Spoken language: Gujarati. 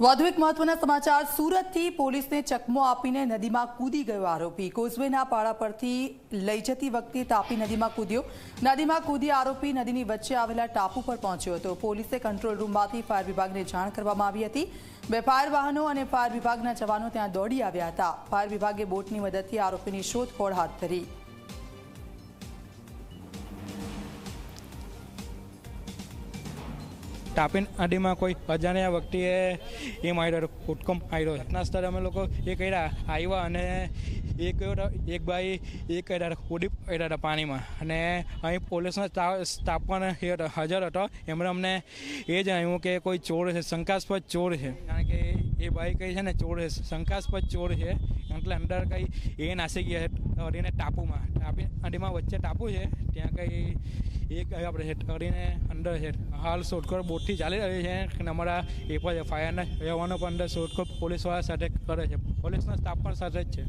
વધુ એક મહત્વના સમાચાર. સુરતથી પોલીસને ચકમો આપીને નદીમાં કૂદી ગયો આરોપી. કોઝવેના પાળા પરથી લઈ જતી વખતે તાપી નદીમાં કૂદ્યો. નદીમાં કૂદી આરોપી નદીની વચ્ચે આવેલા ટાપુ પર પહોંચ્યો હતો. પોલીસે કંટ્રોલ રૂમમાંથી ફાયર વિભાગને જાણ કરવામાં આવી હતી. બે ફાયર વાહનો અને ફાયર વિભાગના જવાનો ત્યાં દોડી આવ્યા હતા. ફાયર વિભાગે બોટની મદદથી આરોપીની શોધખોળ હાથ ધરી. તાપી આડીમાં કોઈ અજાણ્યા વ્યક્તિએ એ માર્યો કુટકમ આવ્યો ઘટના સ્થળે અમે લોકો એ કર્યા આવ્યા અને એક એક ભાઈ એ કર્યા ઉડી પડ્યા હતા પાણીમાં. અને અહીં પોલીસનો સ્ટા- સ્ટાફ પણ હાજર હતો. એમણે અમને એ જણાવ્યું કે કોઈ ચોર છે, શંકાસ્પદ ચોર છે. કારણ કે એ ભાઈ કઈ છે ને, ચોર છે, શંકાસ્પદ ચોર છે. એટલે અંદર કંઈ એ નાસી ગયા છે અડીને ટાપુમાં. ટાપી અડીમાં વચ્ચે ટાપુ છે, ત્યાં કંઈ એક આપણે હેઠ કરીને અંદર હેઠ. હાલ શોધખોળ બોટથી ચાલી રહી છે અને અમારા એ પણ ફાયરના જવાનો પણ અંદર શોધખોળ પોલીસવાળા સાથે કરે છે. પોલીસનો સ્ટાફ પણ સાથે જ છે.